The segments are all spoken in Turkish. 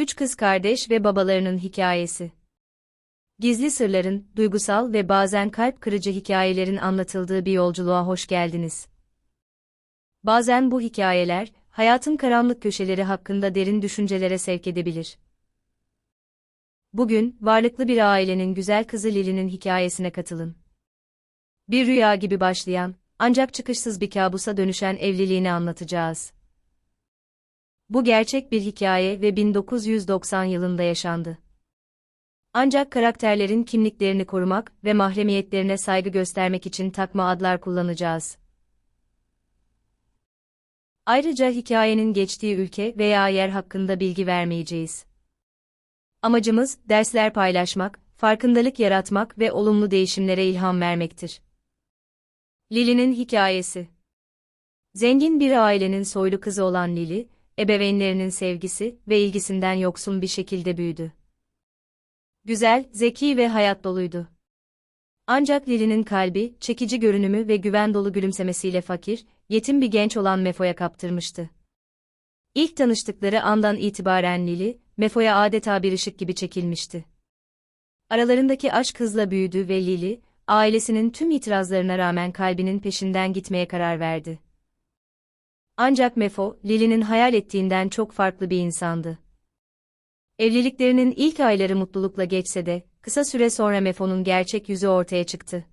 Üç kız kardeş ve babalarının hikayesi. Gizli sırların, duygusal ve bazen kalp kırıcı hikayelerin anlatıldığı bir yolculuğa hoş geldiniz. Bazen bu hikayeler, hayatın karanlık köşeleri hakkında derin düşüncelere sevk edebilir. Bugün, varlıklı bir ailenin güzel kızı Lily'nin hikayesine katılın. Bir rüya gibi başlayan, ancak çıkışsız bir kabusa dönüşen evliliğini anlatacağız. Bu gerçek bir hikaye ve 1990 yılında yaşandı. Ancak karakterlerin kimliklerini korumak ve mahremiyetlerine saygı göstermek için takma adlar kullanacağız. Ayrıca hikayenin geçtiği ülke veya yer hakkında bilgi vermeyeceğiz. Amacımız dersler paylaşmak, farkındalık yaratmak ve olumlu değişimlere ilham vermektir. Lily'nin hikayesi Zengin bir ailenin soylu kızı olan Lily, ebeveynlerinin sevgisi ve ilgisinden yoksun bir şekilde büyüdü. Güzel, zeki ve hayat doluydu. Ancak Lily'nin kalbi, çekici görünümü ve güven dolu gülümsemesiyle fakir, yetim bir genç olan Mefo'ya kaptırmıştı. İlk tanıştıkları andan itibaren Lily, Mefo'ya adeta bir ışık gibi çekilmişti. Aralarındaki aşk hızla büyüdü ve Lily, ailesinin tüm itirazlarına rağmen kalbinin peşinden gitmeye karar verdi. Ancak Mefo, Lily'nin hayal ettiğinden çok farklı bir insandı. Evliliklerinin ilk ayları mutlulukla geçse de, kısa süre sonra Mefo'nun gerçek yüzü ortaya çıktı.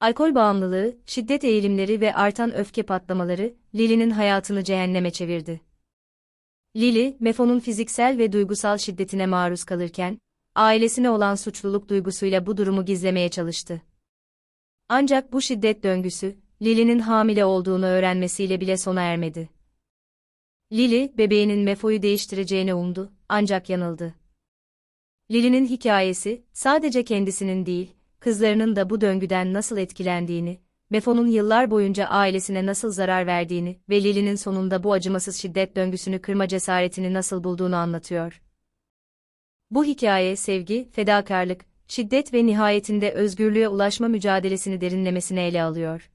Alkol bağımlılığı, şiddet eğilimleri ve artan öfke patlamaları, Lily'nin hayatını cehenneme çevirdi. Lily, Mefo'nun fiziksel ve duygusal şiddetine maruz kalırken, ailesine olan suçluluk duygusuyla bu durumu gizlemeye çalıştı. Ancak bu şiddet döngüsü, Lily'nin hamile olduğunu öğrenmesiyle bile sona ermedi. Lily, bebeğinin Mefo'yu değiştireceğini umdu, ancak yanıldı. Lily'nin hikayesi, sadece kendisinin değil, kızlarının da bu döngüden nasıl etkilendiğini, Mefo'nun yıllar boyunca ailesine nasıl zarar verdiğini ve Lily'nin sonunda bu acımasız şiddet döngüsünü kırma cesaretini nasıl bulduğunu anlatıyor. Bu hikaye sevgi, fedakarlık, şiddet ve nihayetinde özgürlüğe ulaşma mücadelesini derinlemesine ele alıyor.